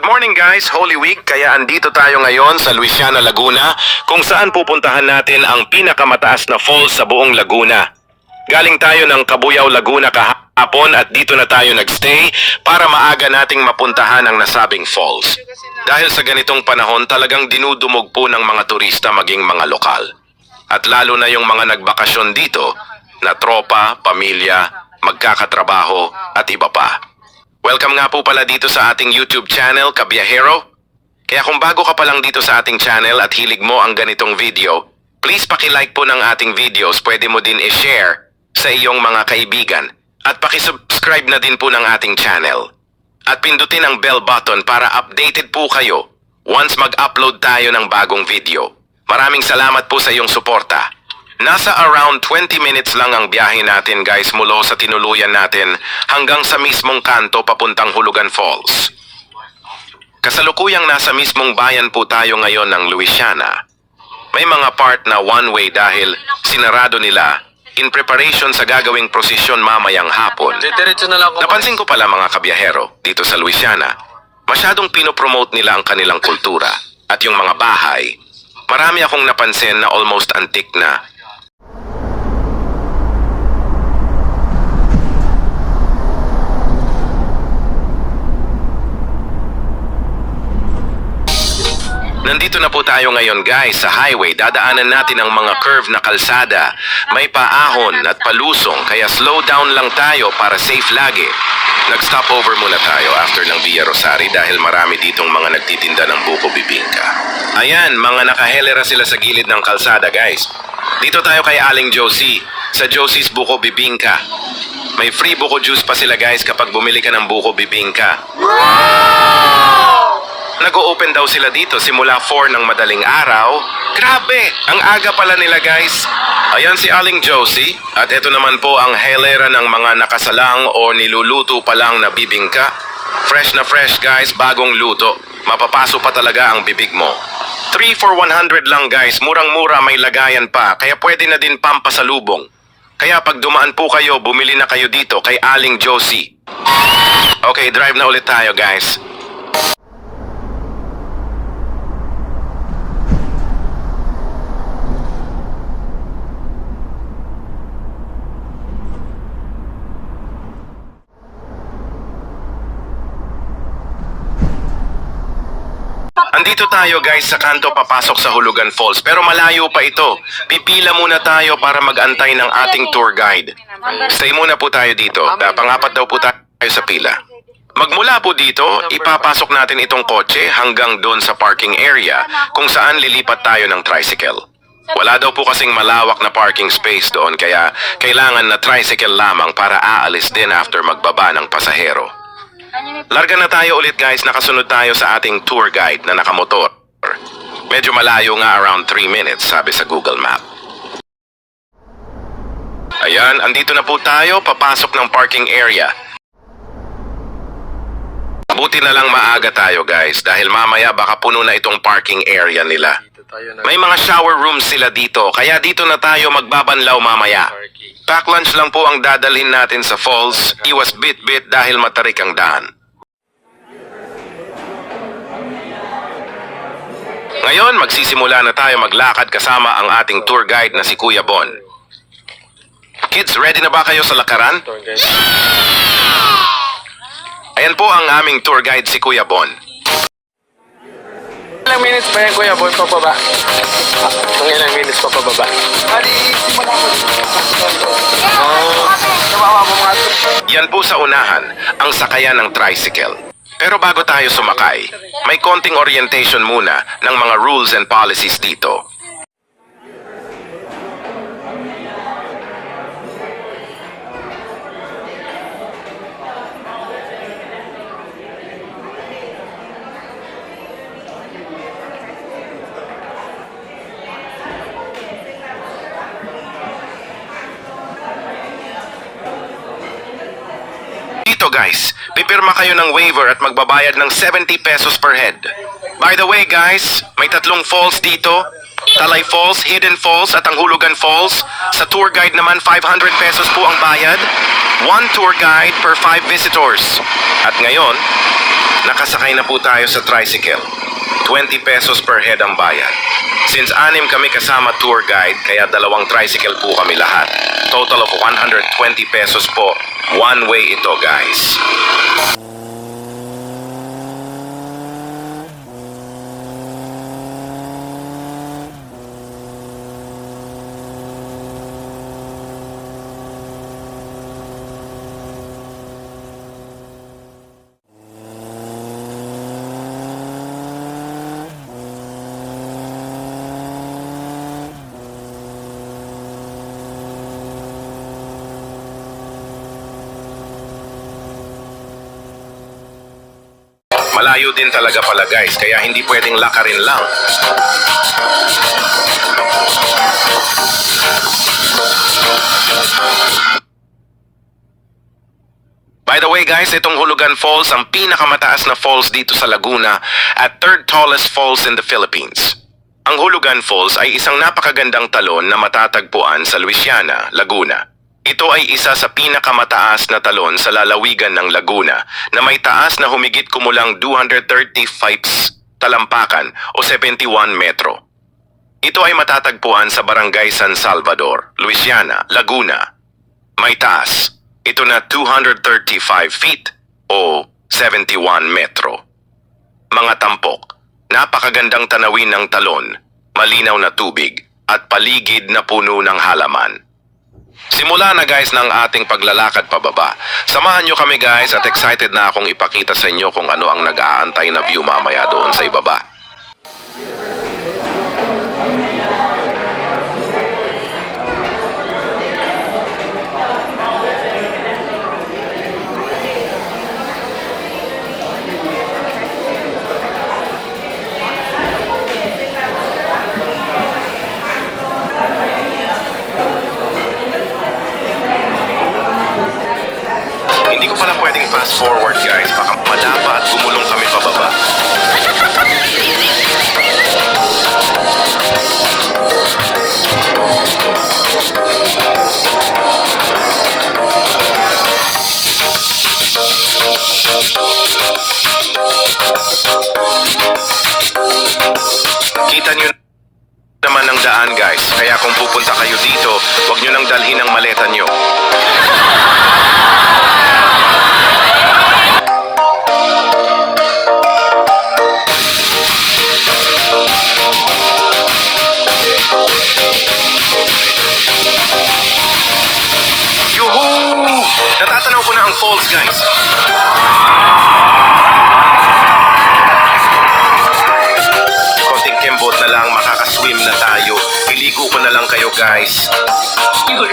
Good morning guys, Holy Week, kaya andito tayo ngayon sa Luisiana, Laguna, kung saan pupuntahan natin ang pinakamataas na falls sa buong Laguna. Galing tayo ng Kabuyaw, Laguna kahapon at dito na tayo nagstay para maaga nating mapuntahan ang nasabing falls. Dahil sa ganitong panahon talagang dinudumog po ng mga turista maging mga lokal. At lalo na yung mga nagbakasyon dito na tropa, pamilya, magkakatrabaho at iba pa. Welcome nga po pala dito sa ating YouTube channel, Kabiyahero. Kaya kung bago ka pa lang dito sa ating channel at hilig mo ang ganitong video, please paki-like po ng ating videos. Pwede mo din i-share sa iyong mga kaibigan. At paki-subscribe na din po ng ating channel. At pindutin ang bell button para updated po kayo once mag-upload tayo ng bagong video. Maraming salamat po sa iyong suporta. Nasa around 20 minutes lang ang biyahe natin guys mula sa tinuluyan natin hanggang sa mismong kanto papuntang Hulugan Falls. Kasalukuyang nasa mismong bayan po tayo ngayon ng Louisiana. May mga part na one way dahil sinarado nila in preparation sa gagawing prosesyon mamayang hapon. Diretso na lang ako. Napansin ko pala mga kabiyahero dito sa Louisiana, masyadong pinopromote nila ang kanilang kultura at yung mga bahay. Marami akong napansin na almost antique na. Nandito na po tayo ngayon guys sa highway. Dadaanan natin ang mga curve na kalsada. May paahon at palusong kaya slow down lang tayo para safe lagi. Nag-stop over muna tayo after ng Via Rosari dahil marami ditong mga nagtitinda ng buko bibingka. Ayan, mga nakahelera sila sa gilid ng kalsada guys. Dito tayo kay Aling Josie sa Josie's Buko Bibingka. May free buko juice pa sila guys kapag bumili ka ng buko bibingka. Nag-o-open daw sila dito simula 4 ng madaling araw. Grabe! Ang aga pala nila guys. Ayan si Aling Josie at ito naman po ang helera ng mga nakasalang o niluluto pa lang na bibingka. Fresh na fresh guys, bagong luto. Mapapaso pa talaga ang bibig mo. 3 for 100 lang guys, murang-mura may lagayan pa kaya pwede na din pampasalubong. Kaya pag dumaan po kayo, bumili na kayo dito kay Aling Josie. Okay, drive na ulit tayo guys. Andito tayo guys sa kanto papasok sa Hulugan Falls pero malayo pa ito. Pipila muna tayo para mag-antay ng ating tour guide. Stay muna po tayo dito. Da, pangapat daw po tayo sa pila. Magmula po dito, ipapasok natin itong kotse hanggang doon sa parking area kung saan lilipat tayo ng tricycle. Wala daw po kasing malawak na parking space doon kaya kailangan na tricycle lamang para aalis din after magbaba ng pasahero. Larga na tayo ulit guys, nakasunod tayo sa ating tour guide na nakamotor. Medyo malayo nga around 3 minutes sabi sa Google Map. Ayan, andito na po tayo, papasok ng parking area. Buti na lang maaga tayo guys dahil mamaya baka puno na itong parking area nila. May mga shower rooms sila dito kaya dito na tayo magbabanlaw mamaya. Pack lunch lang po ang dadalhin natin sa falls. Iwas bit-bit dahil matarik ang daan. Ngayon, magsisimula na tayo maglakad kasama ang ating tour guide na si Kuya Bon. Kids, ready na ba kayo sa lakaran? Ayan po ang aming tour guide si Kuya Bon. Ilang minutes ba yan, Kuya Boy, pababa? Kung ilang minutes pa pababa? Bali, simula mo nawawa mo Yan po sa unahan, ang sakayan ng tricycle. Pero bago tayo sumakay, may konting orientation muna ng mga rules and policies dito. Guys, pipirma kayo ng waiver at magbabayad ng 70 pesos per head. By the way guys, may tatlong falls dito. Talay Falls, Hidden Falls at ang Hulugan Falls. Sa tour guide naman 500 pesos po ang bayad. One tour guide per 5 visitors. At ngayon, Nakasakay na po tayo sa tricycle. 20 pesos per head ang bayad. Since anim kami kasama tour guide, kaya dalawang tricycle po kami lahat. Total of 120 pesos po. One way ito guys. Malayo din talaga pala guys, kaya hindi pwedeng lakarin lang. By the way guys, itong Hulugan Falls ang pinakamataas na falls dito sa Laguna at third tallest falls in the Philippines. Ang Hulugan Falls ay isang napakagandang talon na matatagpuan sa Luisiana, Laguna. Ito ay isa sa pinakamataas na talon sa lalawigan ng Laguna na may taas na humigit kumulang 230 fipes talampakan o 71 metro. Ito ay matatagpuan sa Barangay San Salvador, Luisiana, Laguna. May taas. Ito na 235 feet o 71 metro. Mga tampok, napakagandang tanawin ng talon, malinaw na tubig at paligid na puno ng halaman. Simula na guys ng ating paglalakad pababa. Samahan nyo kami guys at excited na akong ipakita sa inyo kung ano ang nag-aantay na view mamaya doon sa ibaba. Hindi ko pala pwedeng fast forward guys. Baka madapa at gumulong kami pababa. Kita nyo naman ang daan guys. Kaya kung pupunta kayo dito, huwag nyo nang dalhin ang maleta nyo. Falls, guys. Konting kembot na lang, makakaswim na tayo. Iligo ko na lang kayo, guys. Yehey!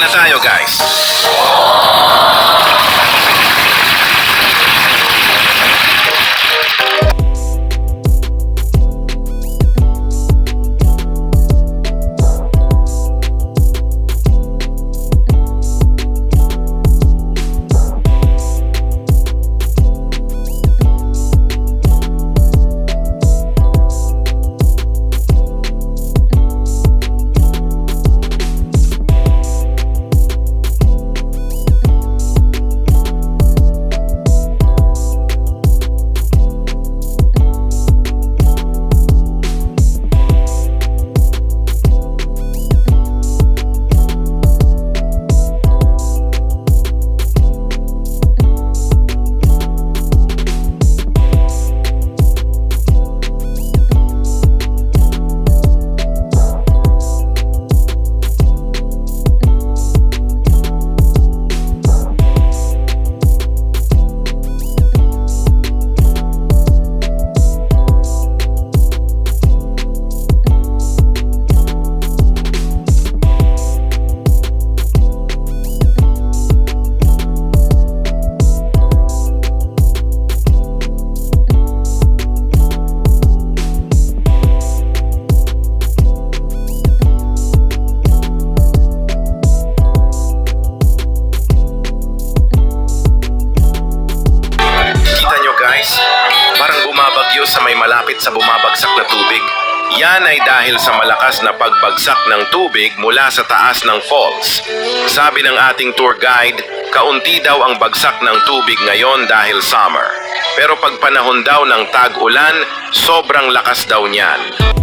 Na tayo, guys. Sa bumabagsak na tubig. Yan ay dahil sa malakas na pagbagsak ng tubig mula sa taas ng falls. Sabi ng ating tour guide, kaunti daw ang bagsak ng tubig ngayon dahil summer. Pero pag panahon daw ng tag-ulan, sobrang lakas daw niyan.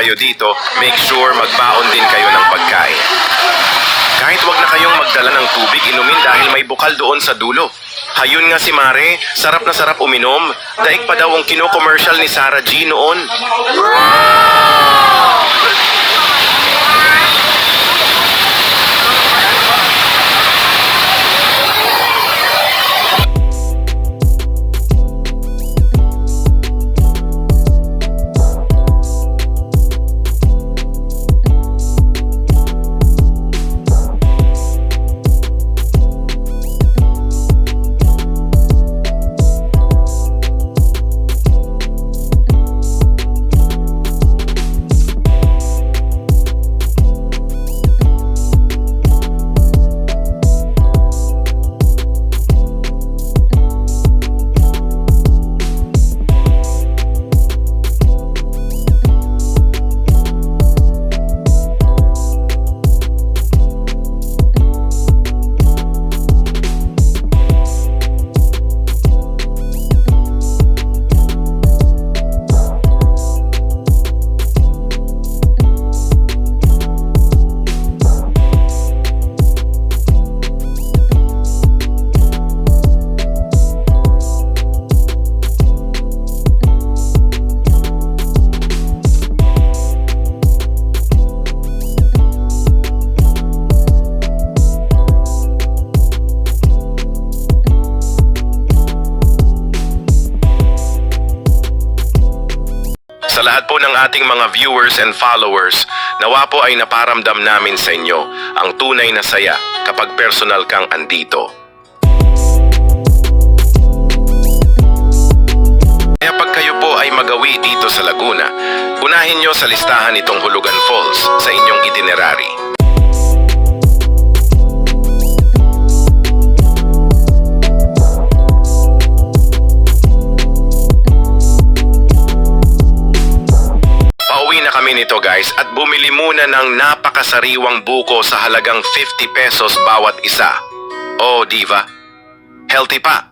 Kayo dito, make sure magbaon din kayo ng pagkain. Kahit wag na kayong magdala ng tubig, inumin dahil may bukal doon sa dulo. Hayun nga si Mare, sarap na sarap uminom. Daig pa daw ang kino-commercial ni Sarah G noon. Sa ating mga viewers and followers, nawa po ay naparamdam namin sa inyo ang tunay na saya kapag personal kang andito. Kaya pag kayo po ay magawi dito sa Laguna, unahin nyo sa listahan itong Hulugan Falls sa inyong itinerary. Kami nito guys at bumili muna ng napakasariwang buko sa halagang 50 pesos bawat isa. Oh, diva. Healthy pa.